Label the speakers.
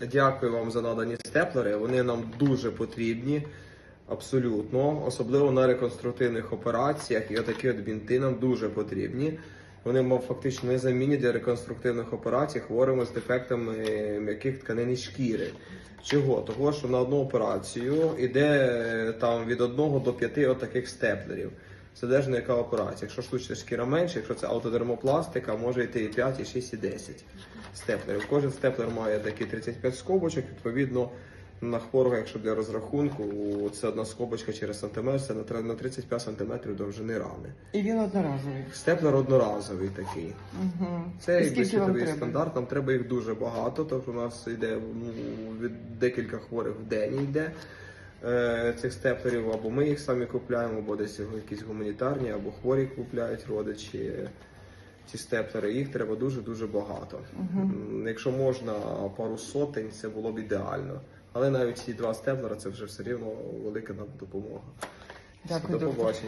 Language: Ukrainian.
Speaker 1: Дякую вам за надані степлери. Вони нам дуже потрібні. Абсолютно, особливо на реконструктивних операціях, і отакі от бінти нам дуже потрібні. Вони фактично незамінні для реконструктивних операцій хворими з дефектами м'яких тканин і шкіри. Чого? Того, що на одну операцію йде е, там від 1 до 5 отаких степлерів. Це залежно яка операція. Якщо штучна шкіра менше, якщо це аутодермопластика, може йти і 5, і 6, і 10 степлерів. Кожен степлер має такі 35 скобочок, відповідно. На хворого, якщо для розрахунку, це одна скобочка через сантиметр, це на тр- на 35 сантиметрів довжини рани.
Speaker 2: І він одноразовий.
Speaker 1: Степлер одноразовий такий.
Speaker 2: Угу.
Speaker 1: Це
Speaker 2: і
Speaker 1: якби
Speaker 2: скільки вам
Speaker 1: світовий
Speaker 2: треба?
Speaker 1: стандарт. Нам треба їх дуже багато. Тобто у нас йде ну, від декілька хворих в день йде цих степлерів. Або ми їх самі купляємо, або десь якісь гуманітарні, або хворі купляють родичі. Ці степлери, їх треба дуже дуже багато. Угу. Якщо можна пару сотень, це було б ідеально. Але навіть ці два степлера це вже все рівно велика нам допомога.
Speaker 2: Дякую,
Speaker 1: До побачення.